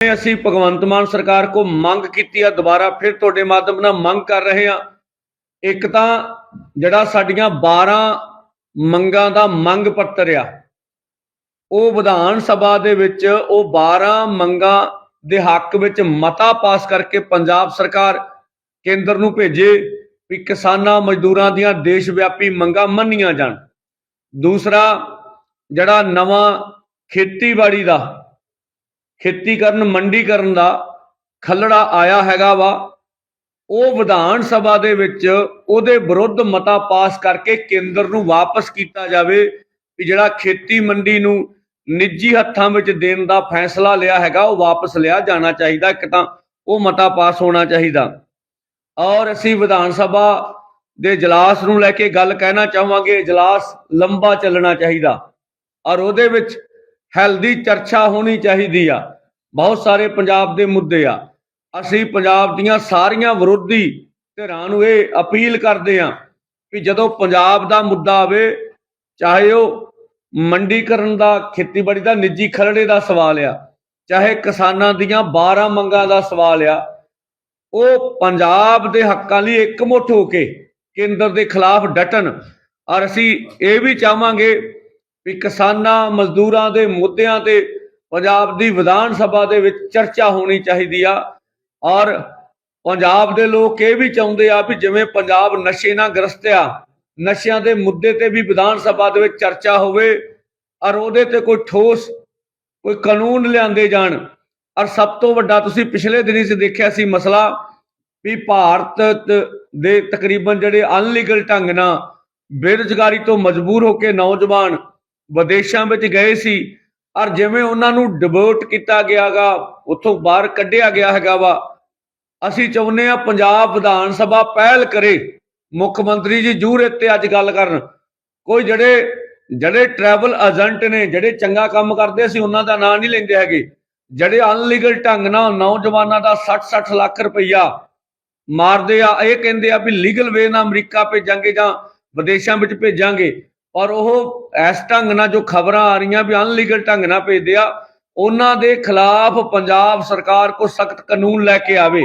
ਅਸੀਂ। ਭਗਵੰਤ ਮਾਨ ਸਰਕਾਰ ਕੋ ਮੰਗ ਕੀਤੀ ਆ, ਦੁਬਾਰਾ ਫਿਰ ਤੁਹਾਡੇ ਮਾਧਿਅਮ ਨਾਲ ਮੰਗ ਕਰ ਰਹੇ ਆ ਇੱਕ ਤਾਂ ਜਿਹੜਾ ਸਾਡੀਆਂ 12 ਮੰਗਾਂ ਦਾ ਮੰਗ ਪੱਤਰ ਆ, ਉਹ ਵਿਧਾਨ ਸਭਾ ਦੇ ਵਿੱਚ ਉਹ 12 ਮੰਗਾਂ ਦੇ ਹੱਕ ਵਿੱਚ ਮਤਾ ਪਾਸ ਕਰਕੇ ਪੰਜਾਬ ਸਰਕਾਰ ਕੇਂਦਰ ਨੂੰ ਭੇਜੇ ਵੀ ਕਿਸਾਨਾਂ ਮਜ਼ਦੂਰਾਂ ਦੀਆਂ ਦੇਸ਼ ਵਿਆਪੀ ਮੰਗਾਂ ਮੰਨੀਆਂ ਜਾਣ। ਦੂਸਰਾ, ਜਿਹੜਾ ਨਵਾਂ ਖੇਤੀਬਾੜੀ ਦਾ ਖੇਤੀ ਖੇਤੀਕਰਨ ਮੰਡੀਕਰਨ ਦਾ ਖੱਲੜਾ ਆਇਆ ਹੈਗਾ ਵਾ। ਉਹ ਵਿਧਾਨ ਸਭਾ ਦੇ ਵਿੱਚ ਉਹਦੇ ਵਿਰੁੱਧ ਮਤਾ ਪਾਸ ਕਰਕੇ ਕੇਂਦਰ ਨੂੰ ਵਾਪਸ ਕੀਤਾ ਜਾਵੇ ਵੀ ਜਿਹੜਾ ਖੇਤੀ ਮੰਡੀ ਨੂੰ ਨਿੱਜੀ ਹੱਥਾਂ ਵਿੱਚ ਦੇਣ ਦਾ ਫੈਸਲਾ ਲਿਆ ਹੈਗਾ, ਉਹ ਵਾਪਸ ਲਿਆ ਜਾਣਾ ਚਾਹੀਦਾ। ਇੱਕ ਤਾਂ ਉਹ ਮਤਾ ਪਾਸ ਹੋਣਾ ਚਾਹੀਦਾ। ਔਰ ਅਸੀਂ ਵਿਧਾਨ ਸਭਾ ਦੇ ਇਜਲਾਸ ਨੂੰ ਲੈ ਕੇ ਗੱਲ ਕਹਿਣਾ ਚਾਹਾਂਗੇ ਇਜਲਾਸ ਲੰਬਾ ਚੱਲਣਾ ਚਾਹੀਦਾ। ਔਰ ਉਹਦੇ ਵਿੱਚ ਹੈਲਦੀ ਚਰਚਾ ਹੋਣੀ ਚਾਹੀਦੀ ਆ। ਬਹੁਤ ਸਾਰੇ ਪੰਜਾਬ ਦੇ ਮੁੱਦੇ ਆ। ਅਸੀਂ ਪੰਜਾਬ ਦੀਆਂ ਸਾਰੀਆਂ ਵਿਰੋਧੀ ਧਿਰਾਂ ਨੂੰ ਇਹ ਅਪੀਲ ਕਰਦੇ ਆ ਕਿ ਜਦੋਂ ਪੰਜਾਬ ਦਾ ਮੁੱਦਾ ਆਵੇ, ਚਾਹੇ ਉਹ ਮੰਡੀਕਰਨ ਦਾ, ਖੇਤੀਬਾੜੀ ਦਾ, ਨਿੱਜੀ ਖਰੜੇ ਦਾ ਸਵਾਲ ਆ, ਚਾਹੇ ਕਿਸਾਨਾਂ ਦੀਆਂ 12 ਮੰਗਾਂ ਦਾ ਸਵਾਲ ਆ, ਉਹ ਪੰਜਾਬ ਦੇ ਹੱਕਾਂ ਲਈ ਇਕਮੁੱਠ ਹੋ ਕੇ ਕੇਂਦਰ ਦੇ ਖਿਲਾਫ ਡਟਣ। ਔਰ ਅਸੀਂ ਇਹ ਵੀ ਚਾਹਾਂਗੇ ਵੀ ਕਿਸਾਨਾਂ, ਮਜ਼ਦੂਰਾਂ ਦੇ ਮੁੱਦਿਆਂ ਤੇ ਪੰਜਾਬ ਦੀ ਵਿਧਾਨ ਸਭਾ ਦੇ ਵਿੱਚ ਚਰਚਾ ਹੋਣੀ ਚਾਹੀਦੀ ਆ। ਔਰ ਪੰਜਾਬ ਦੇ ਲੋਕ ਇਹ ਵੀ ਚਾਹੁੰਦੇ ਆ ਵੀ ਜਿਵੇਂ ਪੰਜਾਬ ਨਸ਼ੇ ਨਾਲ ਗ੍ਰਸਤ ਆ, ਨਸ਼ਿਆਂ ਦੇ ਮੁੱਦੇ ਤੇ ਵੀ ਵਿਧਾਨ ਸਭਾ ਦੇ ਵਿੱਚ ਚਰਚਾ ਹੋਵੇ ਔਰ ਉਹਦੇ ਤੇ ਕੋਈ ਠੋਸ, ਕੋਈ ਕਾਨੂੰਨ ਲਿਆਂਦੇ ਜਾਣ। ਔਰ ਸਭ ਤੋਂ ਵੱਡਾ ਤੁਸੀਂ ਪਿਛਲੇ ਦਿਨੀ 'ਚ ਦੇਖਿਆ ਸੀ ਮਸਲਾ ਵੀ ਭਾਰਤ ਦੇ ਤਕਰੀਬਨ ਜਿਹੜੇ ਅਨਲੀਗਲ ਢੰਗ ਨਾਲ ਬੇਰੁਜ਼ਗਾਰੀ ਤੋਂ ਮਜਬੂਰ ਹੋ ਕੇ ਨੌਜਵਾਨ ਵਿਦੇਸ਼ਾਂ ਵਿੱਚ ਗਏ ਸੀ। ਔਰ ਜਿਵੇਂ ਉਹਨਾਂ ਨੂੰ ਡਿਵੋਰਟ ਕੀਤਾ ਗਿਆਗਾ ਉੱਥੋਂ ਬਾਹਰ ਕੱਢਿਆ ਗਿਆ ਹੈਗਾ ਵਾ, ਅਸੀਂ ਚਾਹੁੰਦੇ ਆ ਪੰਜਾਬ ਵਿਧਾਨ ਸਭਾ ਪਹਿਲ ਕਰੇ। ਮੁੱਖ ਮੰਤਰੀ ਜੀ ਜੂਰ ਤੇ ਅੱਜ ਗੱਲ ਕਰਨ। ਕੋਈ ਜਿਹੜੇ ਜਿਹੜੇ ਟਰੈਵਲ ਏਜੰਟ ਨੇ, ਜਿਹੜੇ ਚੰਗਾ ਕੰਮ ਕਰਦੇ ਸੀ, ਉਹਨਾਂ ਦਾ ਨਾਂ ਨਹੀਂ ਲੈਂਦੇ ਹੈਗੇ। ਜਿਹੜੇ ਅਨਲੀਗਲ ਢੰਗ ਨਾਲ ਨੌਜਵਾਨਾਂ ਦਾ 60-60 ਲੱਖ ਰੁਪਈਆ ਮਾਰਦੇ ਆ, ਇਹ ਕਹਿੰਦੇ ਆ ਵੀ ਲੀਗਲ ਵੇ ਨਾਲ ਅਮਰੀਕਾ ਭੇਜਾਂਗੇ ਜਾਂ ਵਿਦੇਸ਼ਾਂ ਵਿੱਚ ਭੇਜਾਂਗੇ। ਪਰ ਉਹ ਇਸ ਢੰਗ ਨਾਲ ਜੋ ਖਬਰਾਂ ਆ ਰਹੀਆਂ ਵੀ ਅਨਲੀਗਲ ਢੰਗ ਨਾਲ ਭੇਜਦੇ ਆ, ਉਹਨਾਂ ਦੇ ਖਿਲਾਫ ਪੰਜਾਬ ਸਰਕਾਰ ਕੋ ਸਖਤ ਕਾਨੂੰਨ ਲੈ ਕੇ ਆਵੇ।